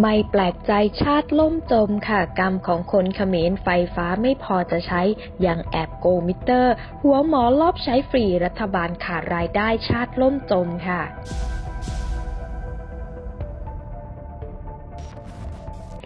ไม่แปลกใจชาติล่มจมค่ะ กรรมของคนเขมรไฟฟ้าไม่พอจะใช้ยังแอบโกมิเตอร์ หัวหมอลอบใช้ฟรีรัฐบาลขาดรายได้ชาติล่มจมค่ะ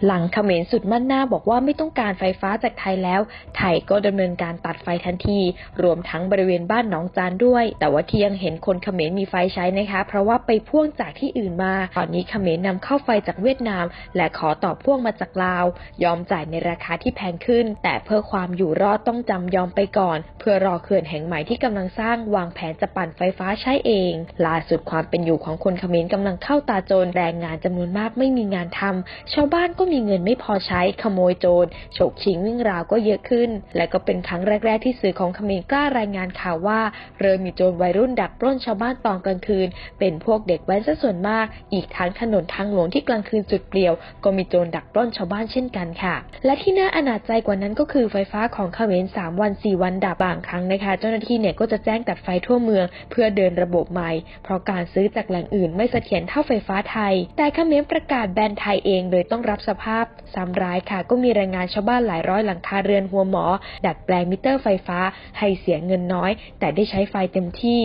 หลังเขมรสุดมั่นหน้าบอกว่าไม่ต้องการไฟฟ้าจากไทยแล้ว ไทยก็ดำเนินการตัดไฟทันที รวมทั้งบริเวณบ้านหนองจานด้วย แต่ว่าที่ยังเห็นคนเขมรมีไฟใช้นะคะ เพราะว่าไปพ่วงจากที่อื่นมา ตอนนี้เขมรนำเข้าไฟจากเวียดนาม และขอต่อพ่วงมาจากลาว ยอมจ่ายในราคาที่แพงขึ้น แต่เพื่อความอยู่รอดต้องจำยอมไปก่อน เพื่อรอเขื่อนแห่งใหม่ที่กำลังสร้างวางแผนจะปั่นไฟฟ้าใช้เอง ล่าสุดความเป็นอยู่ของคนเขมรกำลังเข้าตาจรแรงงานจำนวนมากไม่มีงานทำชาวบ้านก็มีเงินไม่พอใช้ขโมยโจรฉกชิงวิ่งราวก็เยอะขึ้น และก็เป็นครั้งแรก ๆ ที่สื่อของเขมรกล้ารายงานข่าวว่า เริ่มมีโจรวัยรุ่นดักปล้นชาวบ้านตอนกลางคืน เป็นพวกเด็กแว้นซะส่วนมาก อีกทั้งถนนทางหลวงที่กลางคืนสุดเปลี่ยว ก็มีโจรดักปล้นชาวบ้านเช่นกันค่ะ และที่น่าอนาจใจกว่านั้นก็คือไฟฟ้าของเขมร3วัน 4 วันดับบางครั้งนะคะ เจ้าหน้าที่เนี่ยก็จะแจ้งตัดไฟทั่วเมือง เพื่อเดินระบบใหม่ เพราะการซื้อจากแหล่งอื่นไม่เสถียรเท่าไฟฟ้าไทย แต่เขมรประกาศแบนไทยเอง โดยต้องรับสภาพซ้ำร้ายค่ะ ก็มีรายงานชาวบ้านหลายร้อยหลังคาเรือนหัวหมอ ดัดแปลงมิเตอร์ไฟฟ้า ให้เสียเงินน้อย แต่ได้ใช้ไฟเต็มที่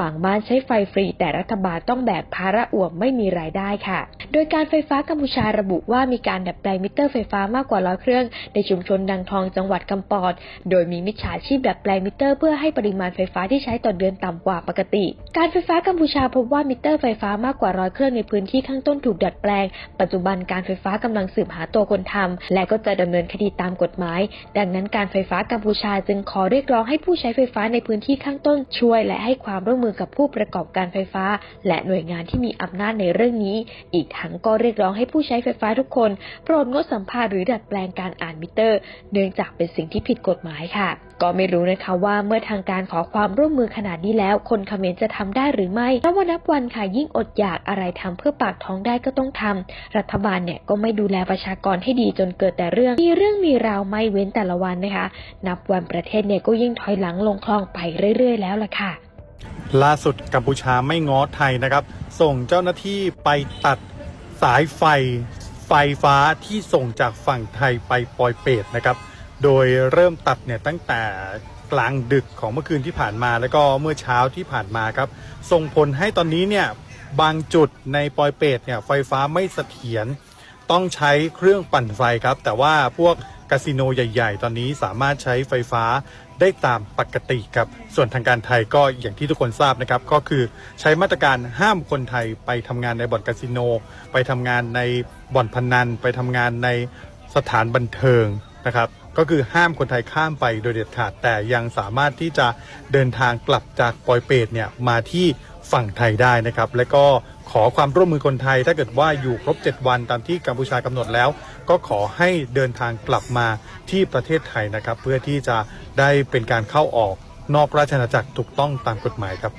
บางบ้านใช้ไฟฟรี แต่รัฐบาลต้องแบกภาระอ่วมไม่มีรายได้ค่ะ โดยการไฟฟ้ากัมพูชาระบุว่ามีการดัดแปลงมิเตอร์ไฟฟ้ามากกว่าร้อยเครื่อง ในชุมชนดังทองจังหวัดกำปอด โดยมีมิจฉาชีพดัดแปลงมิเตอร์ เพื่อให้ปริมาณไฟฟ้าที่ใช้ต่อเดือนต่ำกว่าปกติ การไฟฟ้ากัมพูชาพบว่ามิเตอร์ไฟฟ้ามากกว่าร้อยเครื่องในพื้นที่ข้างต้นถูกดัดแปลง ปัจจุบันการไฟฟ้ากำลังซสืบหาตัวคนทำและก็จะดำเนินคดีตามกฎหมาย ดังนั้นการไฟฟ้ากัมพูชาจึงขอเรียกร้องให้ผู้ใช้ไฟฟ้าในพื้นที่ข้างต้นช่วย และให้ความร่วมมือกับผู้ประกอบการไฟฟ้า และหน่วยงานที่มีอำนาจในเรื่องนี้ อีกทั้งก็เรียกร้องให้ผู้ใช้ไฟฟ้าทุกคน โปรดงดสัมภาษณ์หรือดัดแปลงการอ่านมิเตอร์ เนื่องจากเป็นสิ่งที่ผิดกฎหมายค่ะ ก็ไม่รู้นะคะว่าเมื่อทางการขอความร่วมมือขนาดนี้แล้ว คนเขมรจะทำได้หรือไม่เพราะว่านับวันค่ะยิ่งอดอยากอะไรทำเพื่อปากท้องได้ก็ต้องทำรัฐบาลเนี่ยก็ไม่ดูแลประชากรให้ดีจนเกิดแต่เรื่อง มีเรื่องมีราวไม่เว้นแต่ละวันนะคะ นับวันประเทศเนี่ยก็ยิ่งถอยหลังลงคลองไปเรื่อย ๆ แล้วล่ะค่ะ ล่าสุดกัมพูชาไม่ง้อไทยนะครับ ส่งเจ้าหน้าที่ไปตัดสายไฟ ไฟฟ้าที่ส่งจากฝั่งไทยไปปอยเปตนะครับ โดยเริ่มตัดเนี่ยตั้งแต่กลางดึกของเมื่อคืนที่ผ่านมา แล้วก็เมื่อเช้าที่ผ่านมาครับ ส่งผลให้ตอนนี้เนี่ยบางจุดในปอยเปตเนี่ยไฟฟ้าไม่เสถียรต้องใช้เครื่องปั่นไฟครับ แต่ว่าพวกคาสิโนใหญ่ ๆ ตอนนี้สามารถใช้ไฟฟ้าได้ตามปกติครับ ส่วนทางการไทยก็อย่างที่ทุกคนทราบนะครับ ก็คือใช้มาตรการห้ามคนไทยไปทำงานในบ่อนคาสิโน ไปทำงานในบ่อนพนัน ไปทำงานในสถานบันเทิงนะครับ ก็คือห้ามคนไทยข้ามไปโดยเด็ดขาด แต่ยังสามารถที่จะเดินทางกลับจากปอยเปตเนี่ยมาที่ฝั่งไทยได้นะครับ และก็ขอความร่วมมือคนไทย ถ้าเกิดว่าอยู่ครบ 7 วันตามที่กัมพูชากำหนดแล้ว ก็ขอให้เดินทางกลับมาที่ประเทศไทยนะครับ เพื่อที่จะได้เป็นการเข้าออกนอกราชอาณาจักรถูกต้องตามกฎหมายครับ